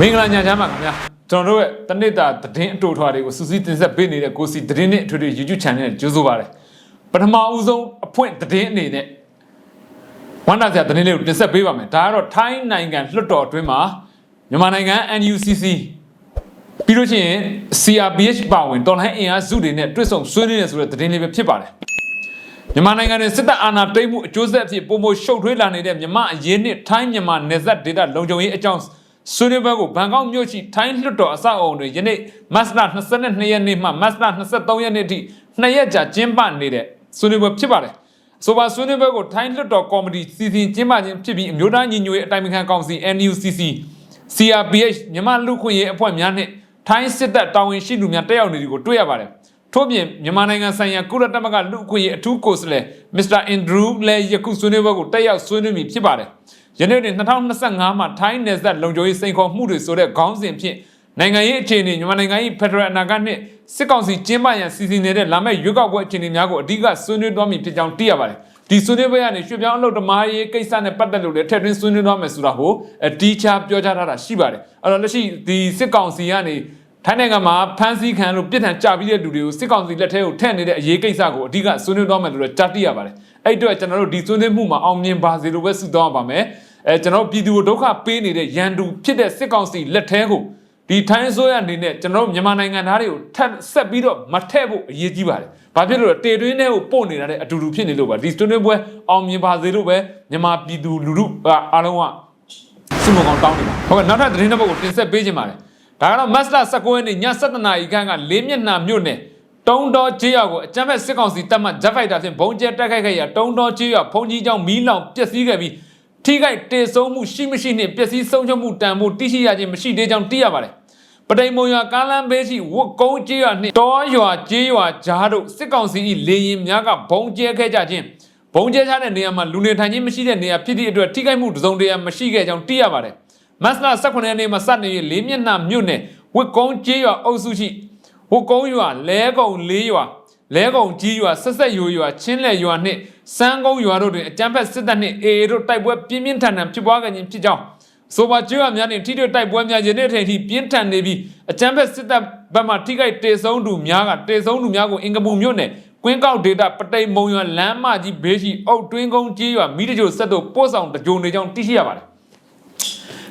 မင်္ဂလာညချမ်းပါခင်ဗျာကျွန်တော်တို့ရဲ့တနစ်တာသတင်းအတူထွားတွေကိုစူးစီးတင်ဆက်ပေးနေတဲ့ကိုစီသတင်းနဲ့အထွေထွေ YouTube channel နဲ့ကြိုးဆိုပါရစေပထမဦးဆုံးအဖွင့်သတင်းအနေနဲ့ဝမ်းသာစရာသတင်းလေးကိုတင်ဆက်ပေးပါမယ်ဒါကတော့ထိုင်းနိုင်ငံလွှတ်တော်အတွင်းမှာမြန်မာနိုင်ငံ NUCC ပြီးလို့ရှိရင် CRPH ပါဝင်တော်လှန်အင်အားစုတွေနဲ့တွေ့ဆုံဆွေးနွေးနေဆိုတဲ့သတင်းလေးပဲဖြစ်ပါတယ်မြန်မာနိုင်ငံရဲ့စစ်တပ်အာဏာသိမ်းမှုအကျိုးဆက်အဖြစ်ပုံမရှုပ်ထွေးလာနေတဲ့မြန်မာအရေးနဲ့ထိုင်းမြန်မာနယ်စပ်ဒေသလုံခြုံရေးအကြောင်း ဆွေးနွေးပွဲကိုဘန်ကောက်မြို့ရှိထိုင်းလွှတ်တော်အဆောက်အအုံတွေယနေ့မတ်လ22ရက်နေ့မှမတ်လ23ရက်နေ့ထိနှစ်ရက်ကြာကျင်းပနေတဲ့ဆွေးနွေးပွဲဖြစ်ပါတယ်။ဆိုပါဆွေးနွေးပွဲကိုထိုင်းလွှတ်တော်ကော်မတီစီစဉ်ကျင်းပခြင်းဖြစ်ပြီးအမျိုးသားညီညွတ်ရေးအတိုင်းအခံကောင်စီ NUCC CRPH မြန်မာလူခွင့်ရေးအဖွဲ့များနဲ့ထိုင်းစစ်တပ်တာဝန်ရှိသူများတက်ရောက်နေဒီကိုတွေ့ရပါတယ်။ထို့ပြင်မြန်မာနိုင်ငံဆိုင်ရာကုလသမဂ္ဂလူ့အခွင့်အရေးအထူးကိုယ်စားလှယ်မစ္စတာအန်ဒရူးလည်းယခုဆွေးနွေးပွဲကိုတက်ရောက်ဆွေးနွေးမိဖြစ်ပါတယ်။ ယနေ့တွင်2025မှာထိုင်းနယ်စပ်လုံခြုံရေးစိန်ခေါ်မှုတွေဆိုတဲ့ခေါင်းစဉ်ဖြင့်နိုင်ငံရေးအခြေအနေမြန်မာနိုင်ငံ၏ဖက်ဒရယ်အနာဂတ်နှင့်စစ်ကောင်စီကျင်းပရန်စီစဉ်နေတဲ့လာမယ့်ရွေးကောက်ပွဲအခြေအနေများကိုအဓိကဆွေးနွေးသွားမည်ဖြစ်ကြောင်းသိရပါတယ်။ဒီဆွေးနွေးပွဲကနေရွှေ့ပြောင်းအလုပ်သမားရေးကိစ္စနဲ့ပတ်သက်လို့လည်းထည့်သွင်းဆွေးနွေးသွားမယ်ဆိုတာကိုအတီးခြားပြောကြားထားတာရှိပါတယ်။အဲ့တော့လက်ရှိဒီစစ်ကောင်စီကနေထိုင်းနိုင်ငံမှာဖမ်းဆီးခံလို့ပြစ်ဒဏ်ကြပြီးတဲ့လူတွေကိုစစ်ကောင်စီလက်ထဲကိုထည့်နေတဲ့အရေးကိစ္စကိုအဓိကဆွေးနွေးသွားမယ်လို့လည်းကြားသိရပါတယ်။အဲ့အတွက်ကျွန်တော်တို့ဒီဆွေးနွေးမှုမှာအောင်မြင်ပါစေလို့ပဲဆုတောင်းပါမယ်။ အဲကျွန်တော်ပြည်သူကိုဒုက္ခပေးနေတဲ့ရန်သူဖြစ်တဲ့စစ်ကောင်စီလက်ထဲကိုဒီထိုင်းဆိုရအနေနဲ့ကျွန်တော်တို့မြန်မာနိုင်ငံသားတွေကိုထပ်ဆက်ပြီးတော့မထည့်ဖို့အရေးကြီးပါတယ်။ဘာဖြစ်လို့လဲတေတွင်းထဲကိုပို့နေတာတဲ့အတူတူဖြစ်နေလို့ပါဒီဆွေးနွေးပွဲအောင်မြင်ပါစေလို့ပဲမြန်မာပြည်သူလူထုအားလုံးကစုမကောင်တောင်းနေတာ။ဟုတ်ကဲ့နောက်ထပ်သတင်းတစ်ပုဒ်ကိုတင်ဆက်ပေးခြင်းပါတယ်။ဒါကတော့မတ်လ19ရက်နေ့ည7:00နာရီခန့်ကလေးမျက်နှာမြို့နယ်တုံးတော်ကျေးရွာကိုအကြမ်းဖက်စစ်ကောင်စီတပ်မှဂျက်ဖိုက်တာဖြင့်ဘုံကျဲတက်ခိုက်ခဲ့ရာတုံးတော်ကျေးရွာဖုန်ကြီးကျောင်းမီးလောင်ပျက်စီးခဲ့ပြီး ထိခိုက်တေဆုံးမှုရှိမရှိနှင့်ပျက်စီးဆုံးရှုံးမှုတန်ဖို့တိရှိရခြင်းမရှိသေးကြောင်းသိရပါတယ်။ပတိမ်မုံရွာကားလမ်းဘေးရှိဝတ်ကုန်းကျေးရွာနှင့်တောရွာကျေးရွာကြားတို့စစ်ကောင်စီ၏လေရင်များကဘုံကျဲခဲ့ကြခြင်းဘုံကျဲချတဲ့နေရာမှာလူနေထိုင်ခြင်းမရှိတဲ့နေရာဖြစ်သည့်အတွက်ထိခိုက်မှုတစုံတရာမရှိခဲ့ကြောင်းသိရပါတယ်။မတ်လ18ရက်နေ့မှာစတင်၍လေးမျက်နှာမြို့နယ်ဝတ်ကုန်းကျေးရွာအုပ်စုရှိဝတ်ကုန်းရွာလဲကုံလေးရွာ လဲကုံကြီးရွာဆက်ဆက်ရွာရွာချင်းလဲရွာနှင့်စန်းကုန်းရွာတို့တွင်အကြမ်းဖက်စစ်တပ်နှင့်အေအေတို့တိုက်ပွဲပြင်းပြင်းထန်ထန်ဖြစ်ပွားခဲ့ခြင်းဖြစ်ကြောင်းဆိုပါကျွေးရများနှင့်ထိတွေ့တိုက်ပွဲများယနေ့ထိထိပြင်းထန်နေပြီးအကြမ်းဖက်စစ်တပ်ဘက်မှထိခိုက်တေဆုံးသူများကတေဆုံးသူများကိုအင်္ဂပူမြို့နယ်ကွင်းကောက်ဒေတာပတိမ်မုံရွာလမ်းမကြီးဘေးရှိအုတ်တွင်းကုန်းကြီးရွာမိတကြိုဆက်တို့ပို့ဆောင်တကြိုနေကြောင်းသိရှိရပါတယ်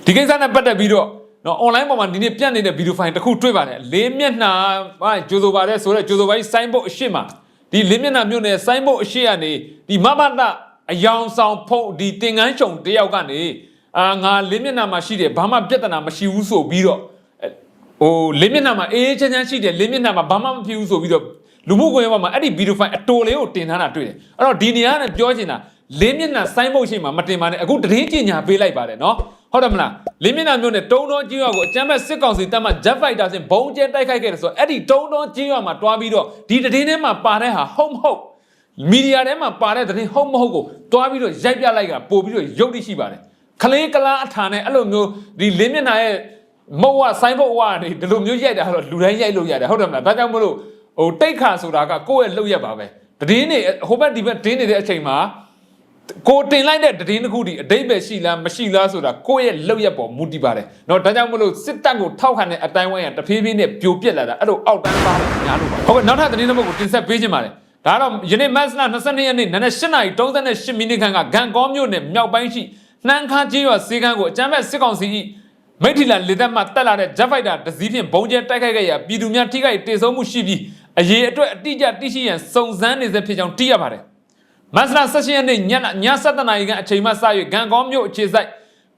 ဒီကိစ္စနဲ့ပတ်သက်ပြီးတော့ နော် online ပေါ်မှာဒီနေ့ပြန့်နေတဲ့ဗီဒီယိုဖိုင်တစ်ခုတွေ့ပါတယ်လေးမျက်နှာဟာကြိုးဆိုပါတယ်ဆိုတော့ကြိုးဆိုပိုင်းစိုင်းဘုတ်အရှိမဒီလေးမျက်နှာမြို့နယ်စိုင်းဘုတ်အရှိကနေဒီမမတအယောင်ဆောင်ဖုတ်ဒီတင်ကန်းချုံတယောက်ကနေအာငါလေးမျက်နှာမှာရှိတယ်ဘာမှပြဿနာမရှိဘူးဆိုပြီးတော့ဟိုလေးမျက်နှာမှာအေးအေးချမ်းချမ်းရှိတယ်လေးမျက်နှာမှာဘာမှမဖြစ်ဘူးဆိုပြီးတော့လူမှုကွန်ရက်ပေါ်မှာအဲ့ဒီဗီဒီယိုဖိုင်အတိုလေးကိုတင်ထားတာတွေ့တယ်အဲ့တော့ဒီနေရာနဲ့ပြောချင်တာလေးမျက်နှာစိုင်းဘုတ်ရှိမှမတင်ပါနဲ့အခုတရင်ကြင်ညာပေးလိုက်ပါတယ်နော် ဟုတ်တယ်မလားလေးမျက်နှာမျိုးနဲ့တုံးတော်ကြီးရွာကိုအကြမ်းဖက်စစ်ကောင်စီတပ်မှ Jet Fighter ဆင်ဘုံကျဲတိုက်ခိုက်ခဲ့တယ်ဆိုတော့အဲ့ဒီတုံးတော်ကြီးရွာမှာတွားပြီးတော့ဒီတရင်ထဲမှာပါတဲ့ဟာဟုတ်မဟုတ်မီဒီယာထဲမှာပါတဲ့တရင်ဟုတ်မဟုတ်ကိုတွားပြီးတော့ရိုက်ပြလိုက်ကပို့ပြီးတော့ရုပ်တိရှိပါတယ်ခလေးကလားအထာနဲ့အဲ့လိုမျိုးဒီလေးမျက်နှာရဲ့မဟုတ်ဝဆိုင်းဘုတ်ဝါနေဒီလိုမျိုးရိုက်တာတော့လူတိုင်းရိုက်လို့ရတယ်ဟုတ်တယ်မလားဒါကြောင့်မလို့ဟိုတိတ်ခါဆိုတာကကိုယ့်ရဲ့လှုပ်ရက်ပါပဲတည်င်းနေဟိုဘက်ဒီဘက်တင်းနေတဲ့အချိန်မှာ ကိုတင်လိုက်တဲ့တည်င်းတစ်ခုဒီအတိတ်ပဲရှိလားမရှိလားဆိုတာကိုယ့်ရဲ့လောက်ရက်ပေါ်မူတည်ပါတယ်။နော်ဒါကြောင့်မလို့စစ်တပ်ကိုထောက်ခံတဲ့အတိုင်းဝိုင်းကတဖြည်းဖြည်းနဲ့ပြိုပြက်လာတာအဲ့လိုအောက်တန်းပါတယ်များလို့ပါ။ဟုတ်ကဲ့နောက်ထပ်တည်င်းတစ်ခုကိုတင်ဆက်ပေးခြင်းပါတယ်။ဒါတော့ယနေ့မတ်လ22ရက်နေ့နနက်8:38မိနစ်ခန့်ကဂန်ကောမြို့နယ်မြောက်ပိုင်းရှိနှမ်းခါကျေးရွာစေကန်းကိုအကြမ်းဖက်စစ်ကောင်စီ၏မိထီလာလေသက်မှတက်လာတဲ့ Jet Fighter တစ်စီးဖြင့်ဘုံကျဲတိုက်ခိုက်ခဲ့ရာပြည်သူများထိခိုက်တေဆုံးမှုရှိပြီးအရေးအတွက်အတိအကျသိရှိရန်စုံစမ်းနေစေဖြစ်ကြောင်းသိရပါတယ်။ မတ်လ16ရက်နေ့ညည7:00နာရီကအချိန်မှစ၍ဂန်ကောမြို့အခြေစိုက်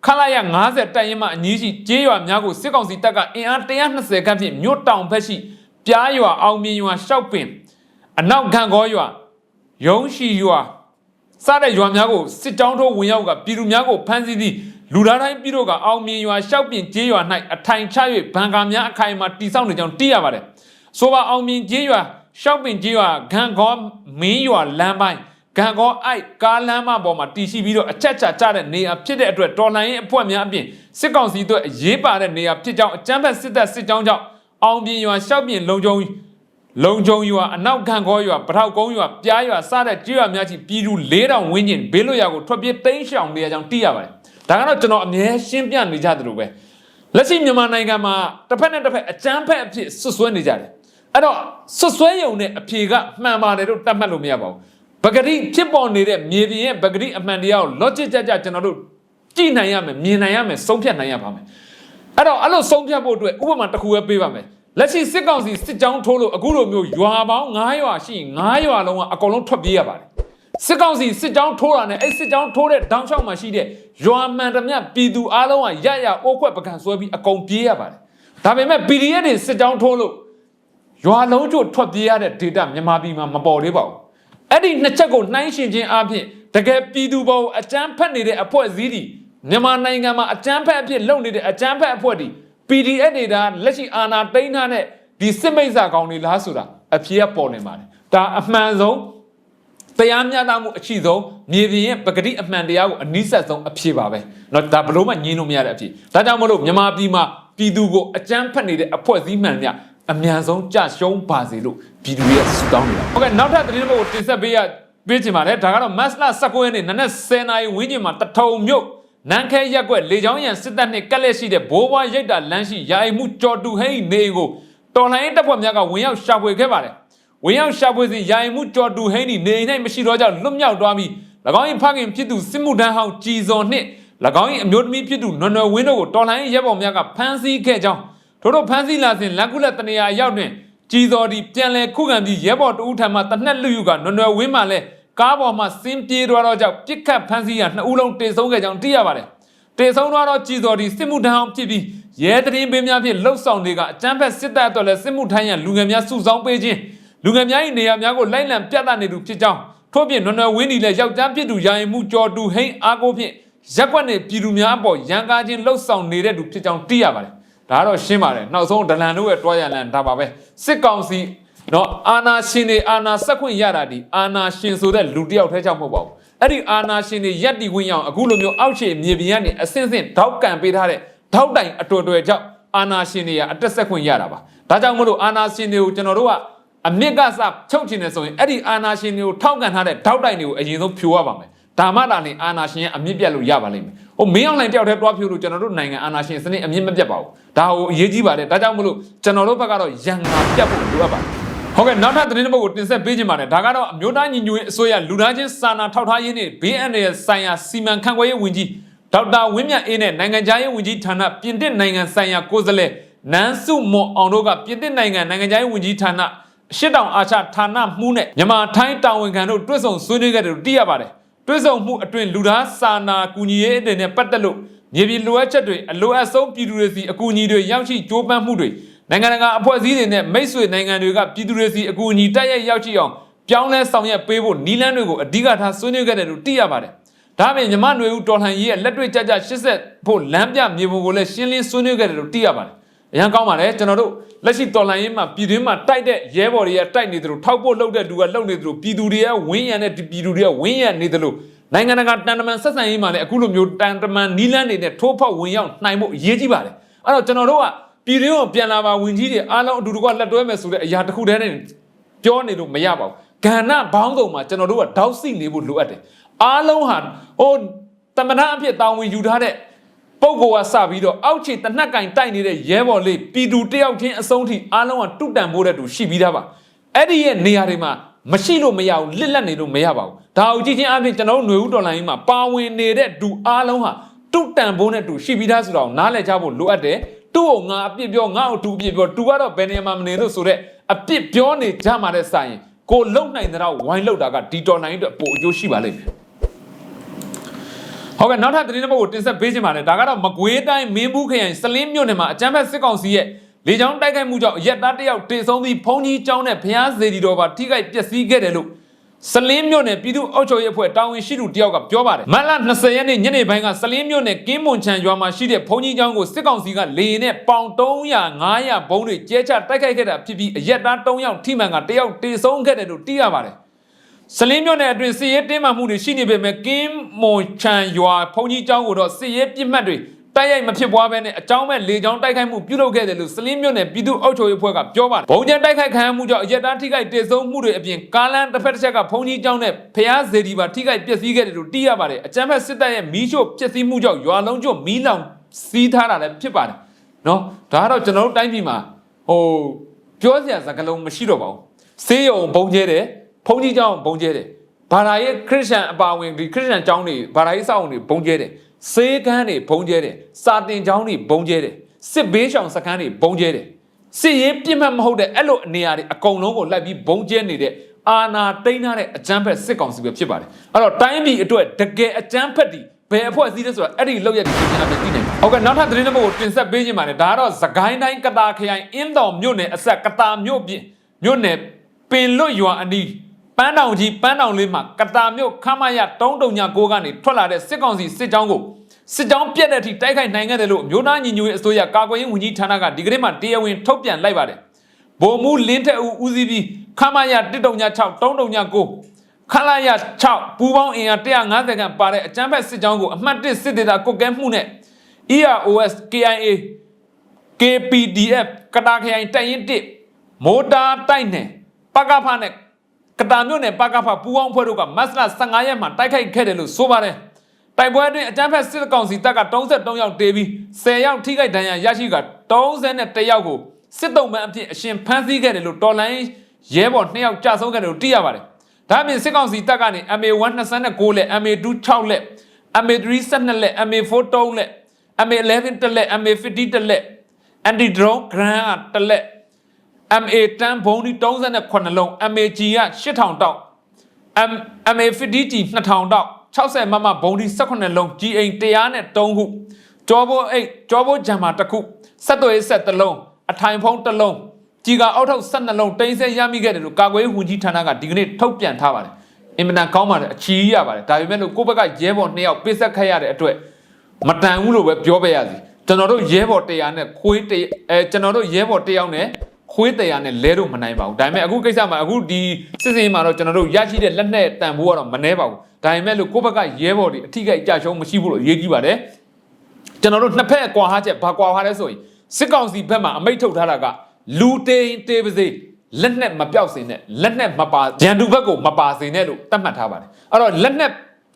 ခလာရ90တပ်ရင်းမှအညီးရှိကျေးရွာများကိုစစ်ကောင်စီတပ်ကအင်အား120ခန့်ဖြင့်မြို့တောင်ဘက်ရှိပြားရွာအောင်မြင်ရွာရှောက်ပင်အနောက်ဂန်ကောရွာရုံးရှိရွာစတဲ့ရွာများကိုစစ်တောင်းထိုးဝင်ရောက်ကပြည်သူများကိုဖမ်းဆီးသည့်လူသားတိုင်းပြည်တို့ကအောင်မြင်ရွာရှောက်ပင်ကျေးရွာ၌အထိုင်ချ၍ဘန်ကာများအခိုင်အမာတိစောက်နေကြောင်းသိရပါတယ်။ဆိုပါအောင်မြင်ကျေးရွာရှောက်ပင်ကျေးရွာဂန်ကောမင်းရွာလမ်းပိုင်း ဂန်ကောအိုက်ကားလမ်းမပေါ်မှာတည်ရှိပြီးတော့အချက်ချာကျတဲ့နေရာဖြစ်တဲ့အတွက်တော်လှန်ရေးအဖွဲ့များအပြင်စစ်ကောင်စီတို့အရေးပါတဲ့နေရာဖြစ်ကြောင်းအကြမ်းဖက်စစ်တပ်စစ်ကြောင်းကြောင့်အောင်မြင်ရွာရှောက်ပင်လုံခြုံလုံခြုံရွာအနောက်ခံခေါ်ရွာပထောက်ကုန်းရွာပြားရွာစတဲ့ကျေးရွာများချီပြည်သူ4000ဝန်းကျင်ဘေးလွတ်ရာကိုထွက်ပြေးတိမ်းရှောင်နေရကြောင်းသိရပါတယ်။ဒါကတော့ကျွန်တော်အမြဲရှင်းပြနေကြသလိုပဲလက်ရှိမြန်မာနိုင်ငံမှာတစ်ဖက်နဲ့တစ်ဖက်အကြမ်းဖက်အဖြစ်ဆွဆွဲနေကြတယ်အဲ့တော့ဆွဆွဲယုံနဲ့အဖြေကမှန်ပါတယ်လို့တတ်မှတ်လို့မရပါဘူး ပဂတိဖြစ်ပေါ်နေတဲ့မြေပြင်ရဲ့ပဂတိအမှန်တရားကို logic ကြကြကျွန်တော်တို့ကြည့်နိုင်ရမယ်မြင်နိုင်ရမယ်ဆုံးဖြတ်နိုင်ရပါမယ်အဲ့တော့အဲ့လိုဆုံးဖြတ်ဖို့အတွက်ဥပမာတစ်ခုပဲပေးပါမယ်လက်ရှိစစ်ကောင်စီစစ်ကြောင်းထိုးလို့အခုလိုမျိုးရွာပေါင်း9ရွာရှိရင်9ရွာလုံးကအကုန်လုံးထွက်ပြေးရပါတယ်စစ်ကောင်စီစစ်ကြောင်းထိုးတာနဲ့အဲ့စစ်ကြောင်းထိုးတဲ့တောင်ချောက်မှာရှိတဲ့ရွာမှန်တမျှပြည်သူအားလုံးကရရအိုးခွက်ပကံဆွဲပြီးအကုန်ပြေးရပါတယ်ဒါပေမဲ့ PDF တွေစစ်ကြောင်းထိုးလို့ရွာလုံးချို့ထွက်ပြေးရတဲ့ data မြန်မာပြည်မှာမပေါ်သေးပါဘူး အဲ့ဒီနှစ်ချက်ကိုနှိုင်းယှဉ်ခြင်းအပြင်တကယ်ပြည်သူပေါ်အကြမ်းဖက်နေတဲ့အဖွဲ့အစည်းတွေမြန်မာနိုင်ငံမှာအကြမ်းဖက်အဖြစ်လုပ်နေတဲ့အကြမ်းဖက်အဖွဲ့တွေ PDF တွေဒါလက်ရှိအာဏာသိမ်းထားတဲ့ဒီစစ်မိတ်ဆာကောင်တွေလားဆိုတာအဖြေကပေါ်နေပါတယ်ဒါအမှန်ဆုံး တရားမျှတမှုအရှိဆုံးမြေပြင်ရဲ့ပဂတိအမှန်တရားကိုအနိစ္စဆုံးအဖြစ်ပါပဲเนาะဒါဘလို့မှညင်းလို့မရတဲ့အဖြစ်ဒါကြောင့်မလို့မြန်မာပြည်မှာပြည်သူကိုအကြမ်းဖက်နေတဲ့အဖွဲ့အစည်းမှန်များ အမြန်ဆုံးကြရှုံးပါစေလို့ပြည်သူရဲ့ဆူတောင်းနေတာဟုတ်ကဲ့နောက်ထပ်သတင်းတစ်ပုဒ်ကိုတင်ဆက်ပေးရပေးချင်ပါတယ်ဒါကတော့မတ်လ19ရက်နေ့နနက်10:00နာရီဝန်းကျင်မှာတထုံမြို့နန်းခဲရက်ကွက်လေချောင်းရံစစ်တပ်နှင့်ကက်လက်ရှိတဲ့ဘိုးဘွားရိတ်တာလမ်းရှိယာယီမှုကြော်တူဟိန်းနေအိမ်ကိုတော်လိုင်းတပ်ဖွဲ့များကဝင်ရောက်ရှာဖွေခဲ့ပါတယ်ဝင်ရောက်ရှာဖွေစဉ်ယာယီမှုကြော်တူဟိန်းဒီနေအိမ်၌မရှိတော့ကြောင့်လွတ်မြောက်သွားပြီး၎င်း၏ဖခင်ဖြစ်သူစစ်မှုထမ်းဟောင်းကြည်စော်နှင့်၎င်း၏အမျိုးသမီးဖြစ်သူနွယ်နွယ်ဝင်းတို့ကိုတော်လှန်ရေးရဲဘော်များကဖမ်းဆီးခဲ့ကြောင်း ထို့သောဖမ်းဆီးလာစဉ်လက်ကုလက်တနေရာရောက်တွင်ကြည်စော်ဒီပြန်လည်ခုခံပြီးရဲဘော်တဦးထံမှတနက်လူယူကနွယ်နွယ်ဝင်းမှလည်းကားပေါ်မှဆင်းပြေးသွားတော့ကြောင့်ပြစ်ခတ်ဖမ်းဆီးရနှစ်ဦးလုံးတေဆုံးခဲ့ကြောင်းသိရပါတယ်တေဆုံးသွားတော့ကြည်တော်ဒီစစ်မှုထမ်းအောင်ဖြစ်ပြီးရဲတရင်ပေးများဖြင့်လှုပ်ဆောင်တွေကအကြမ်းဖက်စစ်တပ်အတွက်လည်းစစ်မှုထမ်းရန်လူငယ်များစုဆောင်းပေးခြင်းလူငယ်များ၏နေရာများကိုလိုက်လံပြသနေသူဖြစ်ကြောင်းထို့ပြင်နွယ်နွယ်ဝင်းဒီလည်းယောက်ျားဖြစ်သူယာယီမှုကြော်တူဟိန်းအားကိုဖြင့်ရက်ကွက်နေပြည်သူများအပေါ်ရန်ကားခြင်းလှုပ်ဆောင်နေတဲ့သူဖြစ်ကြောင်းသိရပါတယ် ဒါကတော့ရှင်းပါတယ်နောက်ဆုံးဒလန်တို့ရဲ့တွားရလန်ဒါပါပဲစစ်ကောင်စီနော်အာနာရှင်တွေအာနာစက်ခွင့်ရတာဒီအာနာရှင်ဆိုတဲ့လူတစ်ယောက်ထဲကြောင့်မဟုတ်ပါဘူးအဲ့ဒီအာနာရှင်တွေရက်တီခွင့်ရအောင်အခုလိုမျိုးအောက်ခြေမြေပြင်ကနေအစင်းစင်းထောက်ကန်ပေးထားတဲ့ထောက်တိုင်အတော်တော်ကြောင့်အာနာရှင်တွေကအတက်ဆက်ခွင့်ရတာပါဒါကြောင့်မလို့အာနာရှင်တွေကိုကျွန်တော်တို့ကအမြင့်ကစချုပ်ချင်တယ်ဆိုရင်အဲ့ဒီအာနာရှင်တွေကိုထောက်ကန်ထားတဲ့ထောက်တိုင်တွေကိုအရင်ဆုံးဖြိုရပါမယ် ဒါမှသာလေအာနာရှင်ရဲ့အမြင့်ပြတ်လို့ရပါလိမ့်မယ်။ဟိုမင်းအောင်လိုင်းတယောက်တည်းတွားဖြိုးလို့ကျွန်တော်တို့နိုင်ငံအာနာရှင်စနစ်အမြင့်မပြတ်ပါဘူး။ဒါဟိုအရေးကြီးပါတယ်။ဒါကြောင့်မလို့ကျွန်တော်တို့ဘက်ကတော့ရန်ငါပြတ်ဖို့လိုအပ်ပါတယ်။ဟုတ်ကဲ့နောက်ထပ်သတင်းတစ်ပုဒ်ကိုတင်ဆက်ပေးခြင်းပါတယ်။ဒါကတော့အမျိုးသားညီညွတ်ရေးအစိုးရလူသားချင်းစာနာထောက်ထားရေးနဲ့ဘေးအန္တရာယ်ဆိုင်ရာစီမံခန့်ခွဲရေးဝန်ကြီးဒေါက်တာဝင်းမြတ်အေးနဲ့နိုင်ငံခြားရေးဝန်ကြီးဌာနပြင်သစ်နိုင်ငံဆိုင်ရာကိုယ်စားလှယ်နန်းစုမွန်အောင်တို့ကပြင်သစ်နိုင်ငံနိုင်ငံခြားရေးဝန်ကြီးဌာနရှစ်တောင်အာရှဌာနမှုနဲ့မြန်မာထိုင်းတာဝန်ခံတို့တွဲဆောင်ဆွေးနွေးခဲ့တယ်လို့သိရပါတယ်။ တွဲဆောင်မှုအတွင်လူသားစာနာကူညီရေးအနေနဲ့ပတ်သက်လို့မြေပြင်လိုအပ်ချက်တွေအလိုအပ်ဆုံးပြည်သူတွေစီအကူအညီတွေရောက်ရှိကြိုးပမ်းမှုတွေနိုင်ငံတကာအဖွဲ့အစည်းတွေနဲ့မိတ်ဆွေနိုင်ငံတွေကပြည်သူတွေစီအကူအညီတိုက်ရိုက်ရောက်ရှိအောင်ပြောင်းလဲဆောင်ရွက်ပေးဖို့နီလန်းတွေကိုအဓိကထားဆွေးနွေးခဲ့တယ်လို့သိရပါတယ်။ဒါ့အပြင်မြမနွေဦးတော်လှန်ရေးရဲ့လက်တွေ့ကြကြ80ဖို့လမ်းပြမြေပုံကိုလည်းရှင်းလင်းဆွေးနွေးခဲ့တယ်လို့သိရပါတယ်။ အရန်ကောင်းပါတယ်ကျွန်တော်တို့လက်ရှိတော်လှန်ရေးမှာပြည်တွင်းမှာတိုက်တဲ့ရဲဘော်တွေကတိုက်နေတယ်လို့ထောက်ဖို့လှုပ်တဲ့လူကလှုပ်နေတယ်လို့ပြည်သူတွေကဝင်းရံတဲ့ပြည်သူတွေကဝင်းရံနေတယ်လို့နိုင်ငံတကာတန်တမန်ဆက်ဆံရေးမှာလည်းအခုလိုမျိုးတန်တမန်နီလန်းတွေနဲ့ထိုးဖောက်ဝင်ရောက်နိုင်ဖို့အရေးကြီးပါတယ်။အဲ့တော့ကျွန်တော်တို့ကပြည်တွင်းကိုပြန်လာပါဝင်ကြီးတွေအားလုံးအတူတကွလက်တွဲမယ်ဆိုတဲ့အရာတစ်ခုတည်းနဲ့ပြောနေလို့မရပါဘူး။ကဏ္ဍဘောင်းဆောင်မှာကျွန်တော်တို့ကတောက်စီနေဖို့လိုအပ်တယ်။အားလုံးဟာဟိုတမနာအဖြစ်တာဝန်ယူထားတဲ့ ပုပ်ကောကစပြီးတော့အောက်ခြေတနက်ကင်တိုက်နေတဲ့ရဲဘော်လေးပြည်သူတယောက်ချင်းအဆုံးထိအားလုံးကတုတန်ဖို့တဲ့သူရှိပြီးသားပါအဲ့ဒီရဲ့နေရာတွေမှာမရှိလို့မရဘူးလစ်လက်နေလို့မရပါဘူးဒါအကြည့်ချင်းအပြင်ကျွန်တော်တို့ຫນွေဦးတော်လိုင်းကြီးမှာပါဝင်နေတဲ့သူအားလုံးဟာတုတန်ဖို့တဲ့သူရှိပြီးသားဆိုတော့နားလည်ကြဖို့လိုအပ်တယ်သူ့ကိုငါအပြစ်ပြောငါ့ကိုသူအပြစ်ပြောသူကတော့ဘယ်နေရာမှာမနေလို့ဆိုတော့အပြစ်ပြောနေကြမှာတဲ့ဆိုင်ကိုလုံနိုင်တဲ့တော့ဝိုင်းလောက်တာကဒီတော်နိုင်အတွက်ပိုအကျိုးရှိပါလိမ့်မယ် ဟုတ်ကဲ့နောက်ထပ်သတင်းတစ်ပုဒ်ကိုတင်ဆက်ပေးခြင်းပါတယ်ဒါကတော့မကွေးတိုင်းမင်းဘူးခရိုင်စလင်းမြို့နယ်မှာအကြမ်းဖက်စစ်ကောင်စီရဲ့လေကြောင်းတိုက်ခိုက်မှုကြောင့်ရက်သားတစ်ယောက်တေဆုံးပြီးဖုန်ကြီးကျောင်းနဲ့ဖျားစေတီတော်ပါထိခိုက်ပျက်စီးခဲ့တယ်လို့စလင်းမြို့နယ်ပြည်သူ့အုပ်ချုပ်ရေးအဖွဲ့တာဝန်ရှိသူတယောက်ကပြောပါတယ်မတ်လ20ရက်နေ့ညနေပိုင်းကစလင်းမြို့နယ်ကင်းမွန်ချန်ရွာမှာရှိတဲ့ဖုန်ကြီးကျောင်းကိုစစ်ကောင်စီကလေရင်နဲ့ပေါင်300 900ဘုံတွေကျဲချတိုက်ခိုက်ခဲ့တာဖြစ်ပြီးအရက်သား3ယောက်ထိမှန်က1ယောက်တေဆုံးခဲ့တယ်လို့သိရပါတယ် စလင်းမြို့နယ်အတွင်းစစ်ရေးတင်းမာမှုတွေရှိနေပေမဲ့ကင်းမွန်ချန်ရွာဖုန်ကြီးကျောင်းကိုတော့စစ်ရေးပြစ်မှတ်တွေတိုက်ရိုက်မဖြစ်ပွားဘဲနဲ့အကြောင်းမဲ့လေကြောင်းတိုက်ခိုက်မှုပြုလုပ်ခဲ့တယ်လို့စလင်းမြို့နယ်ပြည်သူ့အုပ်ချုပ်ရေးအဖွဲ့ကပြောပါတယ်။ဘုံကျန်တိုက်ခိုက်ခံရမှုကြောင့်အရက်သားထိခိုက်ဒေဆုံးမှုတွေအပြင်ကားလမ်းတစ်ဖက်တစ်ချက်ကဖုန်ကြီးကျောင်းနဲ့ဖျားစေတီပါထိခိုက်ပျက်စီးခဲ့တယ်လို့သိရပါတယ်။အကြမ်းဖက်စစ်တပ်ရဲ့မီးရှို့ပျက်စီးမှုကြောင့်ရွာလုံးကျွတ်မီးလောင်စီးထားတာလည်းဖြစ်ပါတယ်။နော်ဒါကတော့ကျွန်တော်တို့တိုင်းပြည်မှာဟိုပြောစရာစကားလုံးမရှိတော့ပါဘူးစေးရုံဘုံကျဲတယ် ဘုန်းကြီးကျောင်းဘုံကျဲတယ်ဘာသာရေးခရစ်ယာန်အပါဝင်ဒီခရစ်ယာန်ကျောင်းတွေဘာသာရေးစောင့်တွေဘုံကျဲတယ်စေကန်းတွေဘုံကျဲတယ်စာတင်ကျောင်းတွေဘုံကျဲတယ်စစ်ဘေးရှောင်စခန်းတွေဘုံကျဲတယ်စစ်ရေးပြစ်မှတ်မဟုတ်တဲ့အဲ့လိုအနေအရာတွေအကုန်လုံးကိုလိုက်ပြီးဘုံကျဲနေတဲ့အာနာတိန်ထားတဲ့အကြမ်းဖက်စစ်ကောင်စီပဲဖြစ်ပါတယ်အဲ့တော့တိုင်းပြည်အတွက်တကယ်အကြမ်းဖက်တီဘယ်အဖွဲ့အစည်းလဲဆိုတာအဲ့ဒီလောက်ရတဲ့ပြည်နာပဲသိနိုင်ပါဟုတ်ကဲ့နောက်ထပ်သတင်းတစ်ပုဒ်ကိုတင်ဆက်ပေးခြင်းပါတယ်ဒါကတော့သခိုင်းတိုင်းကတာခရိုင်အင်းတော်မြို့နယ်အဆက်ကတာမြို့ပြင်မြို့နယ်ပင်လွတ်ရွာအနီး ပန်းတောင်ကြီးပန်းတောင်လေးမှာကတာမြို့ခမရတုံးတုံညာကိုကနေထွက်လာတဲ့စစ်ကောင်စီစစ်ကြောင်းကိုစစ်ကြောင်းပြက်တဲ့အထိတိုက်ခိုက်နိုင်ခဲ့တယ်လို့အမျိုးသားညီညွတ်ရေးအစိုးရကာကွယ်ရေးဝန်ကြီးဌာနကဒီကနေ့မှတရားဝင်ထုတ်ပြန်လိုက်ပါတယ်။ဗိုလ်မှူးလင်းထက်ဦးဦးစီးပြီးခမရ139 339ခလာရ6ပူပေါင်းအင်အား150ခန့်ပါတဲ့အကြမ်းဖက်စစ်ကြောင်းကိုအမှတ်1စစ်ဒေသကုတ်ကဲမှုနဲ့ EROS KIA KPDF ကတာခရိုင်တိုက်ရင်1မိုတာတိုက်နယ်ပကဖနဲ့ ကတာမြို့နယ်ပကဖပူပေါင်းဖွဲ့တို့ကမတ်လ15ရက်မှာတိုက်ခိုက်ခဲ့တယ်လို့ဆိုပါတယ်။တိုက်ပွဲအတွင်းအကြမ်းဖက်စစ်ကောင်စီတပ်က33ယောက်တေးပြီး10ယောက်ထိခိုက်ဒဏ်ရာရရှိက31ယောက်ကိုစစ်တုံးမှန်အဖြစ်အရှင်ဖမ်းဆီးခဲ့တယ်လို့တော်လိုင်းရဲဘော်2ယောက်ကြာဆုံးခဲ့တယ်လို့သိရပါတယ်။ဒါ့အပြင်စစ်ကောင်စီတပ်ကနေ MA1 29လက် MA2 6လက် MA3 12လက် MA4 3လက် MA11 1လက် MA50 1လက် anti drone gun 1လက် MA10 ဘုံဒီ38လုံး MAG က8000တောက် M MA50G 2000တောက်60မမဘုံဒီ18လုံး G အိမ်103ခုကြောဘိုးအိတ်ကြောဘိုးဂျမ်မာတစ်ခုဆက်သွယ်ရေးဆက်တစ်လုံးအထိုင်ဖုံးတစ်လုံးကြီးကအောက်ထောက်12လုံးတိမ့်ဆဲရမိခဲ့တယ်လို့ကာကွယ်ရေးဝန်ကြီးဌာနကဒီကနေ့ထုတ်ပြန်ထားပါတယ်အင်မတန်ကောင်းပါတယ်အချီးရပါတယ်ဒါပေမဲ့လို့ကိုယ့်ဘက်ကရဲဘော်2ယောက်ပိတ်ဆက်ခတ်ရတဲ့အတွက်မတန်ဘူးလို့ပဲပြောပြရစီကျွန်တော်တို့ရဲဘော်100နဲ့ခွေး1အဲကျွန်တော်တို့ရဲဘော်1ယောက်နဲ့ ခွေးတရားနဲ့လဲတော့မနိုင်ပါဘူးဒါပေမဲ့အခုကိစ္စမှာအခုဒီစစ်စင်မှာတော့ကျွန်တော်တို့ရရှိတဲ့လက်နဲ့တန်ဖိုးကတော့မနှဲပါဘူးဒါပေမဲ့လို့ကိုယ့်ဘက်ကရဲဘော်တွေအထိကိကြရှုံးမရှိဘူးလို့အရေးကြီးပါတယ်ကျွန်တော်တို့နှစ်ဖက်ကွာဟာချက်ဘာကွာဟာလဲဆိုရင်စစ်ကောင်စီဘက်မှာအမိတ်ထုတ်ထားတာကလူတေးတေးပါစေလက်နဲ့မပြောက်စင်နဲ့လက်နဲ့မပါဂျန်တူဘက်ကိုမပါစင်နဲ့လို့သတ်မှတ်ထားပါတယ်အဲ့တော့လက်နဲ့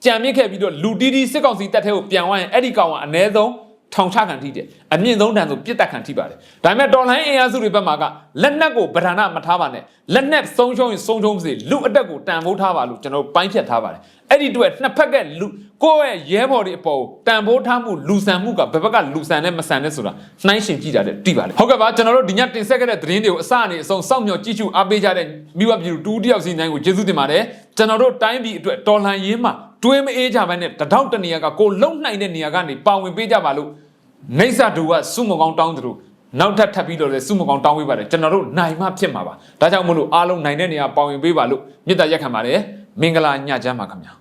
ကြံမြင့်ခဲ့ပြီးတော့လူတီးတီးစစ်ကောင်စီတပ်ထဲကိုပြန်သွားရင်အဲ့ဒီကောင်ကအ ਨੇ ဆုံး ထောင်ချခံထိတယ်အမြင့်ဆုံးတန်းဆိုပြစ်တက်ခံထိပါတယ်ဒါပေမဲ့တော်လိုင်းအင်အားစုတွေဘက်မှာကလက်နက်ကိုဗဒနာမထားပါနဲ့လက်နက်ဆုံးရှုံးရင်ဆုံးရှုံးပါစေလူအတက်ကိုတန်ဖိုးထားပါလို့ကျွန်တော်ပိုင်းဖြတ်ထားပါတယ်အဲ့ဒီအတွက်နှစ်ဖက်ကလူကိုယ့်ရဲ့ရဲဘော်တွေအပေါ်တန်ဖိုးထားမှုလူဆန်မှုကဘယ်ဘက်ကလူဆန်နဲ့မဆန်နဲ့ဆိုတာနှိုင်းရှင်ကြည့်တာတဲ့တိပါတယ်ဟုတ်ကဲ့ပါကျွန်တော်တို့ဒီညတင်ဆက်ခဲ့တဲ့သတင်းတွေကိုအစအနေအဆုံးစောင့်မျှော်ကြည့်ရှုအားပေးကြတဲ့မိဘပြည်သူတူတယောက်စီတိုင်းကိုကျေးဇူးတင်ပါတယ်ကျွန်တော်တို့တိုင်းပြည်အတွက်တော်လှန်ရေးမှာ တွေးမအေးကြဘဲနဲ့တထောက်တနေရာကကိုလုံနိုင်တဲ့နေရာကနေပါဝင်ပေးကြပါလို့နေဆာတူကစုမကောင်းတောင်းသူတို့နောက်ထပ်ထပ်ပြီးတော့လဲစုမကောင်းတောင်းပေးပါတယ်ကျွန်တော်တို့နိုင်မှဖြစ်မှာပါဒါကြောင့်မလို့အားလုံးနိုင်တဲ့နေရာပါဝင်ပေးပါလို့မေတ္တာရက်ခံပါတယ်မင်္ဂလာညချမ်းပါခင်ဗျာ